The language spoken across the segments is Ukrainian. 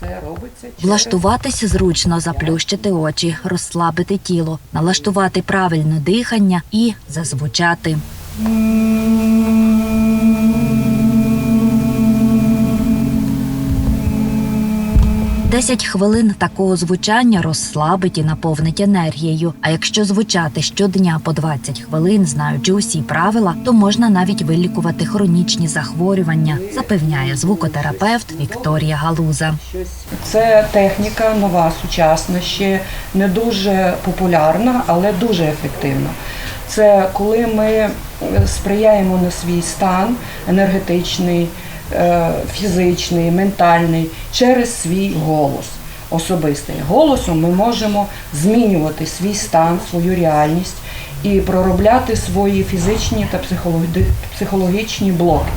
це робиться через... Влаштуватися зручно, заплющити очі, розслабити тіло, налаштувати правильне дихання і зазвучати. Десять хвилин такого звучання розслабить і наповнить енергією. А якщо звучати щодня по 20 хвилин, знаючи усі правила, то можна навіть вилікувати хронічні захворювання, запевняє звукотерапевт Вікторія Галуза. Це техніка нова, сучасна, ще не дуже популярна, але дуже ефективна. Це коли ми сприяємо на свій стан енергетичний, фізичний, ментальний через свій голос особистий. Голосом ми можемо змінювати свій стан, свою реальність і проробляти свої фізичні та психологічні блоки.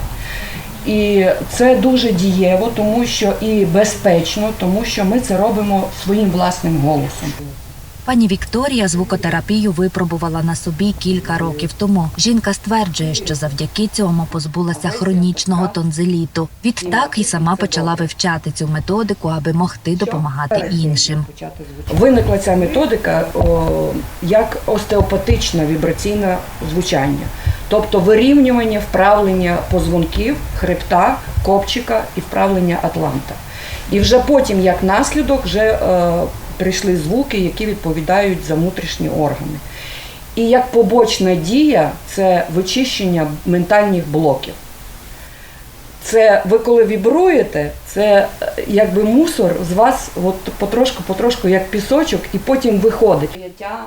І це дуже дієво, тому що і безпечно, тому що ми це робимо своїм власним голосом. Пані Вікторія звукотерапію випробувала на собі кілька років тому. Жінка стверджує, що завдяки цьому позбулася хронічного тонзиліту. Відтак і сама почала вивчати цю методику, аби могти допомагати іншим. Виникла ця методика о, як остеопатичне вібраційне звучання, тобто вирівнювання вправлення позвонків, хребта, копчика і вправлення атланта. І вже потім, як наслідок, вже е, прийшли звуки, які відповідають за внутрішні органи. І як побочна дія це вичищення ментальних блоків. Це ви коли вібруєте, це е, якби мусор з вас от потрошку, потрошку, як пісочок, і потім виходить.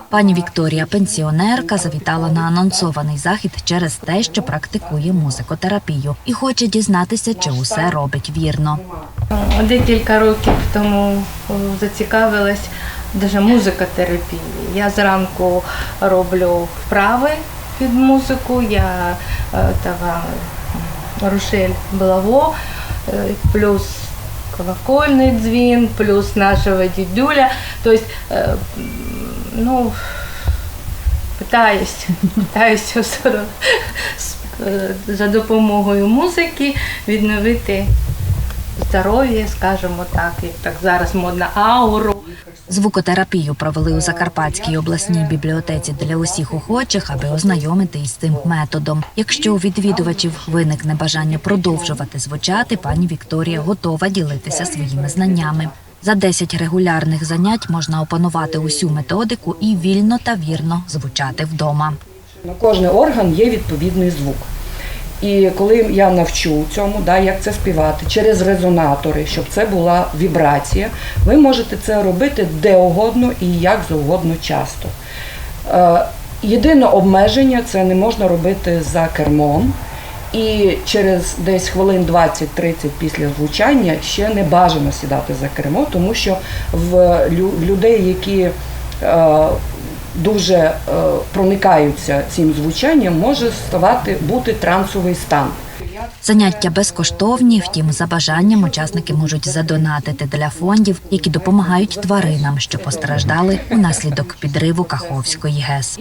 Пані Вікторія, пенсіонерка, завітала на анонсований захід через те, що практикує музикотерапію, і хоче дізнатися, чи усе робить вірно. Декілька років тому зацікавилась даже музикотерапією. Я зранку роблю вправи під музику, я е, тава Рушель Балаво, е, плюс колокольний дзвін, плюс нашого дідюля. Тобто, е, ну, питаюсь, питаюся все одно з- е, за допомогою музики відновити здоров'я, скажімо так, як так зараз модна ауру. Звукотерапію провели у Закарпатській обласній бібліотеці для усіх охочих, аби ознайомити із цим методом. Якщо у відвідувачів виникне бажання продовжувати звучати, пані Вікторія готова ділитися своїми знаннями. За 10 регулярних занять можна опанувати усю методику і вільно та вірно звучати вдома. На кожний орган є відповідний звук. І коли я навчу цьому, да, як це співати, через резонатори, щоб це була вібрація, ви можете це робити де угодно і як завгодно часто. Е, єдине обмеження це не можна робити за кермом. І через десь хвилин 20-30 після звучання ще не бажано сідати за кермо, тому що в людей, які е, дуже е, проникаються цим звучанням, може ставати бути трансовий стан. Заняття безкоштовні, втім, за бажанням учасники можуть задонатити для фондів, які допомагають тваринам, що постраждали унаслідок підриву Каховської ГЕС.